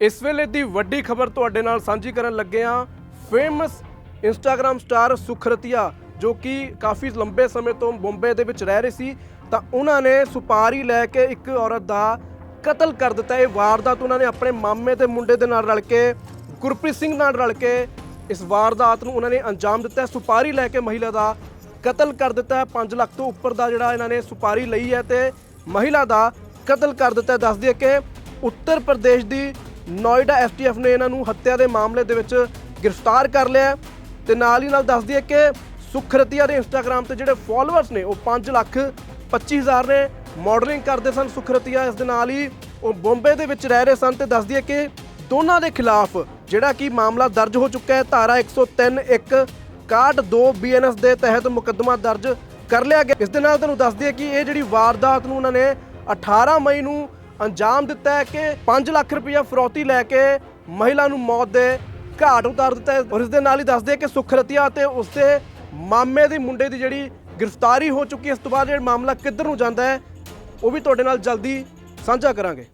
ਇਸ ਵੇਲੇ ਦੀ ਵੱਡੀ ਖਬਰ ਤੁਹਾਡੇ ਨਾਲ ਸਾਂਝੀ ਕਰਨ ਲੱਗੇ ਹਾਂ। ਫੇਮਸ ਇੰਸਟਾਗ੍ਰam ਸਟਾਰ ਸੁਖਰਤੀਆ, ਜੋ ਕਿ ਕਾਫੀ ਲੰਬੇ ਸਮੇਂ ਤੋਂ ਬੰਬੇ ਦੇ ਵਿੱਚ ਰਹਿ ਰਹੇ ਸੀ, ਤਾਂ ਉਹਨਾਂ ਨੇ ਸੁਪਾਰੀ ਲੈ ਕੇ ਇੱਕ ਔਰਤ ਦਾ ਕਤਲ ਕਰ ਦਿੱਤਾ। ਇਹ ਵਾਰਦਾਤ ਉਹਨਾਂ ਨੇ ਆਪਣੇ ਮਾਮੇ ਦੇ ਮੁੰਡੇ ਦੇ ਨਾਲ ਰਲ ਕੇ, ਗੁਰਪ੍ਰੀਤ ਸਿੰਘ ਨਾਲ ਰਲ ਕੇ ਇਸ ਵਾਰਦਾਤ ਨੂੰ ਉਹਨਾਂ ਨੇ ਅੰਜਾਮ ਦਿੱਤਾ। ਸੁਪਾਰੀ ਲੈ ਕੇ ਮਹਿਲਾ ਦਾ ਕਤਲ ਕਰ ਦਿੱਤਾ। ਹੈ 5 ਲੱਖ ਤੋਂ ਉੱਪਰ ਦਾ ਜਿਹੜਾ ਇਹਨਾਂ ਨੇ ਸੁਪਾਰੀ ਲਈ ਹੈ ਤੇ ਮਹਿਲਾ ਦਾ ਕਤਲ ਕਰ ਦਿੱਤਾ। ਦੱਸਦੀ ਹੈ। ਕਿ ਉੱਤਰ ਪ੍ਰਦੇਸ਼ ਦੀ ਨੋਇਡਾ ਐਸਟੀਐਫ ਨੇ ਇਹਨਾਂ ਨੂੰ ਹੱਤਿਆ ਦੇ ਮਾਮਲੇ ਦੇ ਵਿੱਚ ਗ੍ਰਿਫਤਾਰ ਕਰ ਲਿਆ ਹੈ ਤੇ ਨਾਲ ਹੀ ਨਾਲ ਦੱਸ ਦਈਏ ਕਿ ਸੁਖਰਤੀਆ ਦੇ ਇੰਸਟਾਗ੍ਰam ਤੇ ਜਿਹੜੇ ਫਾਲੋਅਰਸ ਨੇ, ਉਹ 5 ਲੱਖ 25000 ਨੇ ਮਾਡਲਿੰਗ ਕਰਦੇ ਸਨ ਸੁਖਰਤੀਆ। ਇਸ ਦੇ ਨਾਲ ਹੀ ਉਹ ਬੰਬੇ ਦੇ ਵਿੱਚ ਰਹਿ ਰਹੇ ਸਨ ਤੇ ਦੱਸ ਦਈਏ ਕਿ ਦੋਨਾਂ ਦੇ ਖਿਲਾਫ ਜਿਹੜਾ ਕਿ ਮਾਮਲਾ ਦਰਜ ਹੋ ਚੁੱਕਾ ਹੈ, ਧਾਰਾ 103 1 62 ਬੀਐਨਐਸ ਦੇ ਤਹਿਤ ਮੁਕੱਦਮਾ ਦਰਜ ਕਰ ਲਿਆ ਗਿਆ। ਇਸ ਦੇ ਨਾਲ ਤੁਹਾਨੂੰ ਦੱਸ ਦਈਏ ਕਿ ਇਹ ਜਿਹੜੀ ਵਾਰਦਾਤ ਨੂੰ ਉਹਨਾਂ ਨੇ 18 ਮਈ ਨੂੰ ਅੰਜਾਮ ਦਿੱਤਾ ਹੈ ਕਿ 5 ਲੱਖ ਰੁਪਇਆ ਫਰੋਤੀ ਲੈ ਕੇ ਮਹਿਲਾ ਨੂੰ ਮੌਤ ਦੇ ਘਾਟ ਉਤਾਰ ਦਿੱਤਾ ਹੈ। ਔਰ ਇਸ ਦੇ ਨਾਲ ਹੀ ਦੱਸਦੇ ਕਿ ਸੁਖਰਤੀਆ ਤੇ ਉਸਦੇ ਮਾਮੇ ਦੀ ਮੁੰਡੇ ਦੀ ਜਿਹੜੀ ਗ੍ਰਿਫਤਾਰੀ ਹੋ ਚੁੱਕੀ ਹੈ, ਇਸ ਤੋਂ ਬਾਅਦ ਜਿਹੜਾ ਮਾਮਲਾ ਕਿੱਧਰ ਨੂੰ ਜਾਂਦਾ ਹੈ, ਉਹ ਵੀ ਤੁਹਾਡੇ ਨਾਲ ਜਲਦੀ ਸਾਂਝਾ ਕਰਾਂਗੇ।